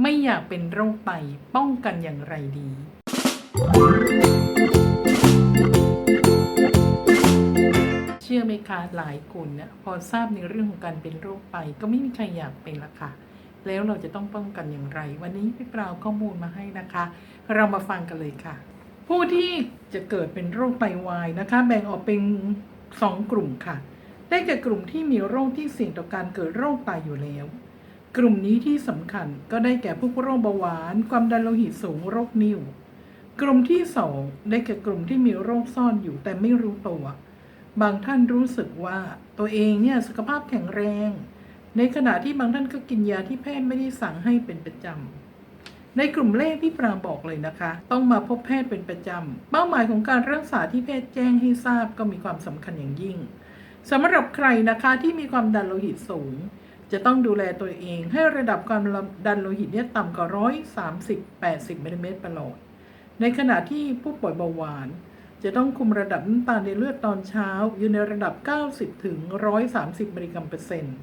ไม่อยากเป็นโรคไตป้องกันอย่างไรดี เชื่อไหมคะหลายคนเนี่ยพอทราบในเรื่องของการเป็นโรคไตก็ไม่มีใครอยากเป็นละค่ะ แล้วเราจะต้องป้องกันอย่างไร วันนี้พี่ปราวข้อมูลมาให้นะคะ เรามาฟังกันเลยค่ะ ผู้ที่จะเกิดเป็นโรคไตวายนะคะ แบ่งออกเป็นสองกลุ่มค่ะ ได้แก่กลุ่มที่มีโรคที่เสี่ยงต่อการเกิดโรคไตอยู่แล้ว กลุ่มนี้ที่สำคัญก็ได้แก่พวกโรคเบาหวาน ความดันโลหิตสูงโรคนิ่ว กลุ่มที่สองได้แก่กลุ่มที่มีโรคซ่อนอยู่แต่ไม่รู้ตัว บางท่านรู้สึกว่าตัวเองเนี่ยสุขภาพแข็งแรง ในขณะที่บางท่านก็กินยาที่แพทย์ไม่ได้สั่งให้เป็นประจำ ในกลุ่มแรกที่ปราบอกเลยนะคะ ต้องมาพบแพทย์เป็นประจำ เป้าหมายของการรักษาที่แพทย์แจ้งให้ทราบก็มีความสำคัญอย่างยิ่งสำหรับใครนะคะที่มีความดันโลหิตสูง จะต้องดูแลตัวเอง ให้ระดับความดันโลหิตเนี่ยต่ำกว่าร้อยสามสิบแปดสิบมิลลิเมตรประหลอด ในขณะที่ผู้ป่วยเบาหวาน จะต้องคุมระดับน้ำตาลในเลือดตอนเช้า อยู่ในระดับ 90 ถึง 130มิลลิกรัมเปอร์เซ็นต์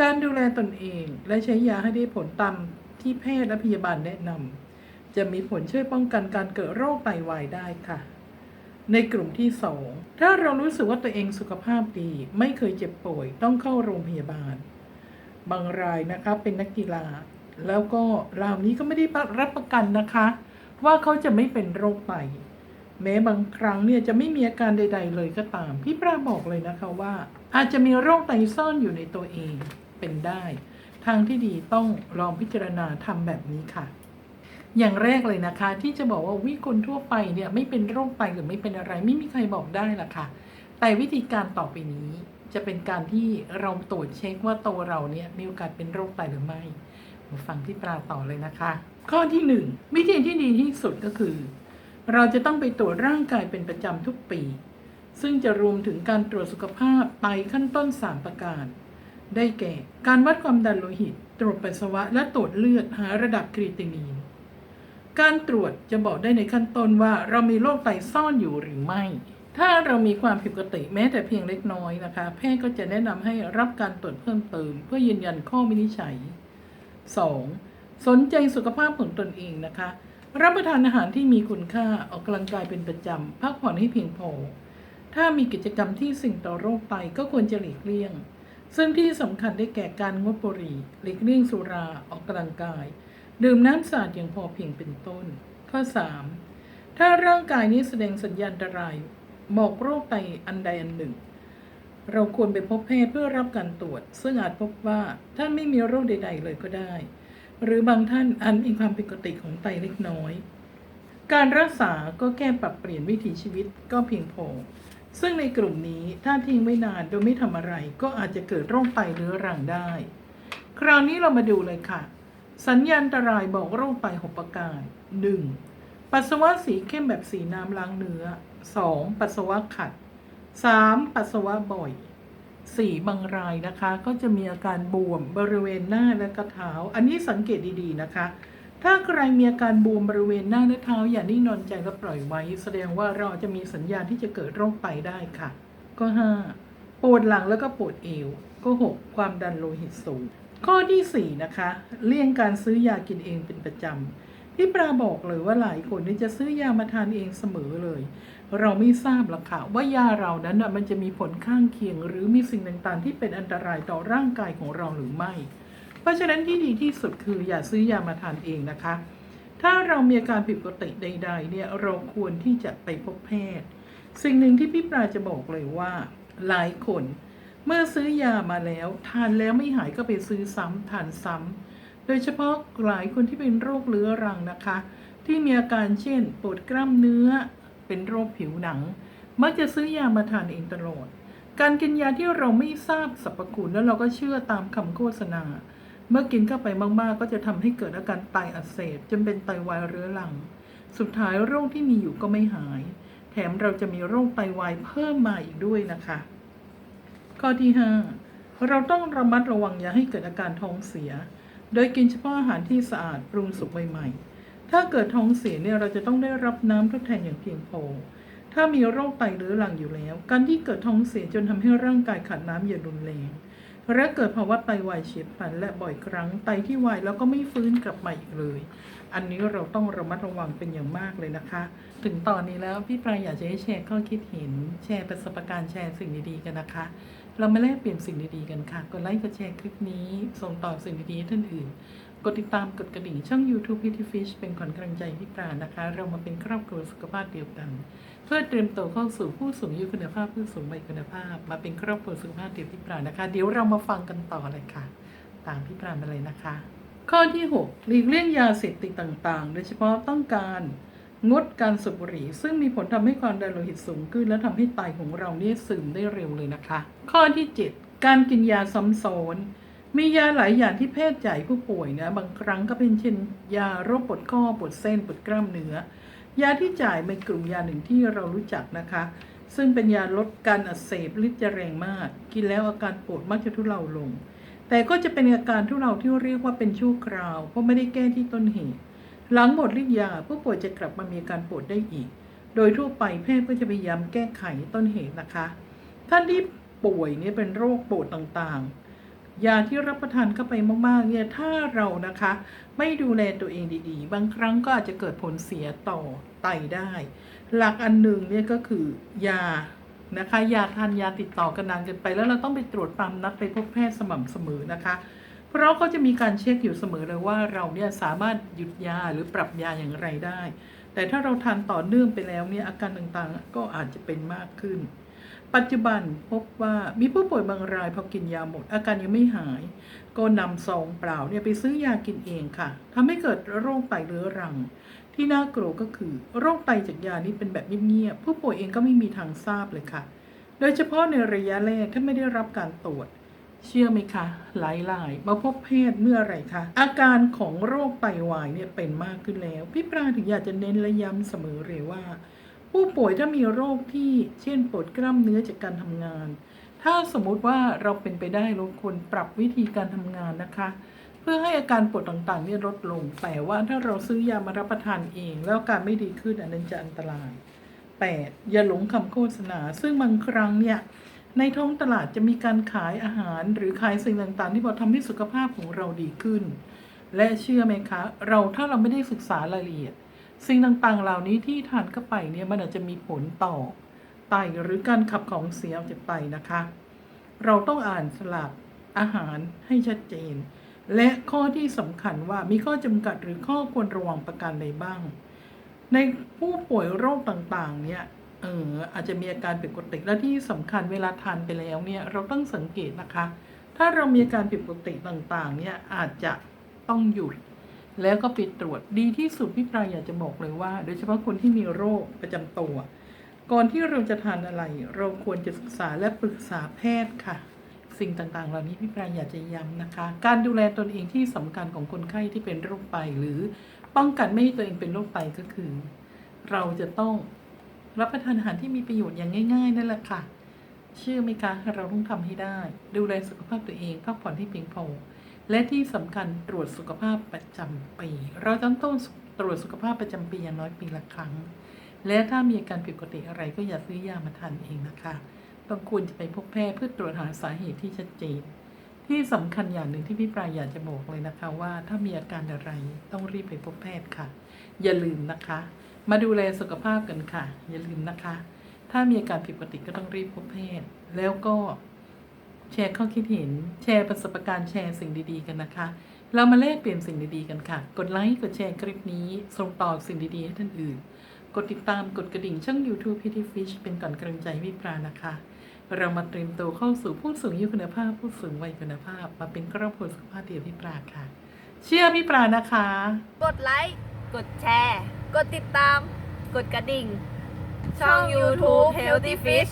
การดูแลตนเองและใช้ยาให้ได้ผลตามที่แพทย์และพยาบาลแนะนำจะมีผลช่วยป้องกันการเกิดโรคไตวายได้ค่ะในกลุ่มที่ 2 ถ้าเรารู้สึกว่าตัวเองสุขภาพดี ไม่เคยเจ็บป่วย ต้องเข้าโรงพยาบาล บางรายนะคะเป็นนักกีฬา แล้วก็ราวนี้ก็ไม่ได้รับประกันนะคะ ว่าเขาจะไม่เป็นโรคไตแม้บางครั้งเนี่ยจะไม่มีอาการใด ๆ เลยก็ตาม พี่ปราบอกเลยนะคะว่า อาจจะมีโรคไตซ่อนอยู่ในตัวเองเป็นได้ ทางที่ดีต้องลองพิจารณาทำแบบนี้ค่ะ อย่างแรกเลยนะคะ ที่จะบอกว่าวิคนทั่วไปเนี่ยไม่เป็นโรคไตหรือไม่เป็นอะไร ไม่มีใครบอกได้ละค่ะ แต่วิธีการต่อไปนี้ จะเป็นการที่เราตรวจเช็คว่าตัวเราเนี่ยมีโอกาสเป็นโรคไตหรือไม่มาฟังพี่ปราต่อเลยนะคะ ข้อที่หนึ่งวิธีที่ดีที่สุดก็คือ เราจะต้องไปตรวจร่างกายเป็นประจำทุกปี ซึ่งจะรวมถึงการตรวจสุขภาพไตขั้นต้น 3 ประการ ได้แก่ การวัดความดันโลหิต ตรวจปัสสาวะและตรวจเลือดหาระดับครีตินีน การตรวจจะบอกได้ในขั้นต้นว่าเรามีโรคไตซ่อนอยู่หรือไม่ ถ้าเรามีความผิดปกติแม้แต่เพียงเล็กน้อยนะคะ แพทย์ก็จะแนะนำให้รับการตรวจเพิ่มเติม เพื่อยืนยันข้อวินิจฉัย 2. สนใจสุขภาพของตนเองนะคะ รับประทานอาหารที่มีคุณค่าออกกำลังกายเป็นประจำพักผ่อนให้เพียงพอ ถ้ามีกิจกรรมที่สิ่งต่อโรคไตก็ควรจะหลีกเลี่ยง ซึ่งที่สำคัญได้แก่การงดบุหรี่หลีกเลี่ยงสุราออกกำลังกาย ดื่มน้ำสะอาดอย่างพอเพียงเป็นต้น ข้อ 3. ถ้าร่างกายนี้แสดงสัญญาณอันตราย บอกโรคไตอันใดอันหนึ่ง เราควรไปพบแพทย์เพื่อรับการตรวจ ซึ่งอาจพบว่าท่านไม่มีโรคใด ๆ เลยก็ได้ หรือบางท่านอันมีความผิดปกติของไตเล็กน้อย การรักษาก็แก้ปรับเปลี่ยนวิถีชีวิตก็เพียงพอ ซึ่งในกลุ่มนี้ถ้าทิ้งไว้นานโดยไม่ทำอะไร ก็อาจจะเกิดโรคไตเรื้อรังได้ คราวนี้เรามาดูเลยค่ะ สัญญาณอันตรายบอกโรคไตหกประการ 1. ปัสสาวะสีเข้มแบบสีน้ำล้างเนื้อ 2. ปัสสาวะขัด 3. ปัสสาวะบ่อยสี่บางรายนะคะ ก็จะมีอาการบวมบริเวณหน้าและก็เท้า อันนี้สังเกตดีๆนะคะ ถ้าใครมีอาการบวมบริเวณหน้าและเท้า อย่านิ่งนอนใจและปล่อยไว้ แสดงว่าเราจะมีสัญญาณที่จะเกิดโรคไตได้ค่ะ ก็ 5. ปวดหลังแล้วก็ปวดเอว ก็ 6. ความดันโลหิตสูง ข้อที่ 4 นะคะ เลี่ยงการซื้อยากินเองเป็นประจำ พี่ปราบอกเลยว่าหลายคนนี่จะซื้อยามาทานเองเสมอเลย เราไม่ทราบหรอกค่ะว่ายาเรานั้นน่ะมันจะมีผลข้างเคียง หรือมีสิ่งต่างๆ ที่เป็นอันตรายต่อร่างกายของเราหรือไม่ เพราะฉะนั้นที่ดีที่สุดคืออย่าซื้อยามาทานเองนะคะ ถ้าเรามีอาการผิดปกติใด ๆ เนี่ยเราควรที่จะไปพบแพทย์ สิ่งหนึ่งที่พี่ปราจะบอกเลยว่า หลายคน เมื่อซื้อยามาแล้ว ทานแล้วไม่หายก็ไปซื้อซ้ำทานซ้ำ โดยเฉพาะหลายคนที่เป็นโรคเรื้อรังนะคะ ที่มีอาการเช่นปวดกล้ามเนื้อ เป็นโรคผิวหนัง มักจะซื้อยามาทานเองตลอด การกินยาที่เราไม่ทราบสรรพคุณแล้วเราก็เชื่อตามคำโฆษณา เมื่อกินเข้าไปมากๆ ก็จะทำให้เกิดอาการไตอักเสบจนเป็นไตวายเรื้อรัง สุดท้ายโรคที่มีอยู่ก็ไม่หาย แถมเราจะมีโรคไตวายเพิ่มมาอีกด้วยนะคะ ข้อที่ 5 เราต้องระมัดระวังอย่าให้เกิดอาการท้องเสีย โดยกินเฉพาะอาหารที่สะอาดปรุงสุกใหม่ๆ ถ้าเกิดท้องเสียเนี่ยเราจะต้องได้รับน้ำทดแทนอย่างเพียงพอ ถ้ามีโรคไตเรื้อรังอยู่แล้ว การที่เกิดท้องเสียจนทำให้ร่างกายขาดน้ำอย่างรุนแรงและเกิดภาวะไตวายเฉียบพลันและบ่อยครั้งไตที่วายแล้วก็ไม่ฟื้นกลับมาอีกเลย อันนี้เราต้องระมัดระวังเป็นอย่างมากเลยนะคะ ถึงตอนนี้แล้วพี่ปลายอยากจะให้แชร์ข้อคิดเห็น แชร์ประสบการณ์แชร์สิ่งดีๆกันนะคะ เรามาแลกเปลี่ยนสิ่งดีๆกันค่ะ กดไลค์ กดแชร์คลิปนี้ ส่งต่อสิ่งดีๆให้ท่านอื่น กดติดตาม กดกระดิ่งช่อง YouTube p t Fish เป็นขวัญกำลังใจพี่ปลานะคะ เรามาเป็นครอบครัวสุขภาพเดียวกัน เพื่อเตรียมตัวเข้าสู่ผู้สูงอายุคุณภาพ ผู้สูงวัยคุณภาพ มาเป็นครอบครัวสุขภาพเดียวพี่ปลานะคะ เดี๋ยวเรามาฟังกันต่อเลยค่ะ ตามพี่ปลามาเลยนะคะ ข้อที่ 6 หลีกเลี่ยงยาเสพติดต่างๆ โดยเฉพาะต้องการ งดการสูบบุหรี่ ซึ่งมีผลทำให้ความดันโลหิตสูงขึ้น และทำให้ไตของเราเนี่ยซึมได้เร็วเลยนะคะ ข้อที่ 7 การกินยาซ้ำซ้อนมียาหลายอย่างที่แพทย์จ่ายผู้ป่วยนะบางครั้งก็เป็นเช่น ยาโรคปวดข้อปวดเส้นปวดกล้ามเนื้อ ยาที่จ่ายเป็นกลุ่มยาหนึ่งที่เรารู้จักนะคะ ซึ่งเป็นยาลดการอักเสบฤทธิ์จะแรงมาก กินแล้วอาการปวดมักจะทุเลาลง แต่ก็จะเป็นอาการทุเลาที่เรียกว่าเป็นชั่วคราว เพราะไม่ได้แก้ที่ต้นเหตุ หลังหมดฤทธิ์ยาผู้ป่วยจะกลับมามีการปวดได้อีก โดยทั่วไปแพทย์ก็จะพยายามแก้ไขต้นเหตุนะคะ ท่านที่ป่วยเนี่ยเป็นโรคปวดต่างๆ ยาที่รับประทานเข้าไปมากๆเนี่ยถ้าเรานะคะ ไม่ดูแลตัวเองดีๆ บางครั้งก็อาจจะเกิดผลเสียต่อไตได้ หลักอันหนึ่งเนี่ยก็คือยานะคะยาทานยาติดต่อกันนานเกินไป แล้วเราต้องไปตรวจตามนัดไปพบแพทย์สม่ำเสมอนะคะ เพราะเขาจะมีการเช็คอยู่เสมอเลยว่าเราเนี่ยสามารถหยุดยาหรือปรับยาอย่างไรได้ แต่ถ้าเราทานต่อเนื่องไปแล้วเนี่ยอาการต่างๆ ก็อาจจะเป็นมากขึ้น ปัจจุบันพบว่ามีผู้ป่วยบางรายพอกินยาหมด อาการยังไม่หาย ก็นำซองเปล่าเนี่ยไปซื้อยากินเองค่ะทำให้เกิดโรคไตเรื้อรังที่น่ากลัวก็คือโรคไตจากยานี้เป็นแบบเงียบๆผู้ป่วยเองก็ไม่มีทางทราบเลยค่ะ โดยเฉพาะในระยะแรกถ้าไม่ได้รับการตรวจ เชื่อไหมคะ หลายๆ มาพบแพทย์เมื่อไรคะ อาการของโรคไตวายเนี่ยเป็นมากขึ้นแล้ว พี่ปราถึงอยากจะเน้นและย้ำเสมอเลยว่า ผู้ป่วยถ้ามีโรคที่เช่นปวดกล้ามเนื้อจากการทำงาน ถ้าสมมุติว่าเราเป็นไปได้เราควรปรับวิธีการทำงานนะคะ เพื่อให้อาการปวดต่างๆเนี่ยลดลง แต่ว่าถ้าเราซื้อยามารับประทานเอง แล้วอาการไม่ดีขึ้นอันนั้นจะอันตราย 8. อย่าหลงคำโฆษณา ซึ่งบางครั้งเนี่ย ในท้องตลาดจะมีการขายอาหารหรือขายสิ่งต่างๆ ที่พอทำให้สุขภาพของเราดีขึ้น และเชื่อไหมคะ เราถ้าเราไม่ได้ศึกษารายละเอียด สิ่งต่างๆ เหล่านี้ที่ทานเข้าไปเนี่ยมันอาจจะมีผลต่อไตหรือการขับของเสียออกจากไตนะคะ เราต้องอ่านสลับอาหารให้ชัดเจน และข้อที่สำคัญว่ามีข้อจำกัดหรือข้อควรระวังประการใดบ้าง ในผู้ป่วยโรคต่างๆเนี่ย อออาจจะมีอาการผิดปกติและที่สำคัญเวลาทานไปแล้วเนี่ยเราต้องสังเกตนะคะ ถ้าเรามีอาการผิดปกติต่างๆ เนี่ยอาจจะต้องหยุด แล้วก็ไปตรวจดีที่สุดพี่ปลายอยากจะบอกเลยว่า โดยเฉพาะคนที่มีโรคประจำตัว ก่อนที่เราจะทานอะไร เราควรจะศึกษาและปรึกษาแพทย์ค่ะ สิ่งต่างๆ เหล่านี้พี่ปลายอยากจะย้ำนะคะ การดูแลตนเองที่สำคัญของคนไข้ที่เป็นโรคไตหรือป้องกันไม่ให้ตัวเองเป็นโรคไตก็คือ เราจะต้อง รับประทานอาหารที่มีประโยชน์อย่างง่าย ๆ นั่นแหละค่ะ เชื่อไหมคะเราต้องทำให้ได้ ดูแลสุขภาพตัวเองพักผ่อนให้เพียงพอ และที่สำคัญตรวจสุขภาพประจำปีเราต้องต้องตรวจสุขภาพประจำปีอย่างน้อยปีละครั้ง และถ้ามีอาการผิดปกติอะไรก็อย่าซื้อยามาทานเองนะคะต้องควรจะไปพบแพทย์เพื่อตรวจหาสาเหตุที่ชัดเจน ที่สำคัญอย่างหนึ่งที่พี่ปลายอยากจะบอกเลยนะคะว่าถ้ามีอาการอะไรต้องรีบไปพบแพทย์ค่ะ อย่าลืมนะคะ มาดูแลสุขภาพกันค่ะ อย่าลืมนะคะ ถ้ามีอาการผิดปกติก็ต้องรีบพบแพทย์แล้วก็แชร์ข้อคิดเห็น แชร์ประสบการณ์แชร์สิ่งดีๆกันนะคะ เรามาแลกเปลี่ยนสิ่งดีๆกันค่ะ กดไลค์กดแชร์คลิปนี้ส่งต่อสิ่งดีๆให้ท่านอื่น กดติดตามกดกระดิ่งช่อง YouTube p t Fish เป็นก่อนกำลังใจวิปรานะคะ เรามาเตรียมตัวเข้าสู่ผู้สูงอายุคุณภาพ ผู้สูงวัยคุณภาพ มาเป็นครอบครัวสุขภาพเดียววิปราค่ะ เชื่อวิปรานะคะ กดไลค์กดแชร์ กดติดตาม กดกระดิ่ง ช่อง YouTube Healthy Fish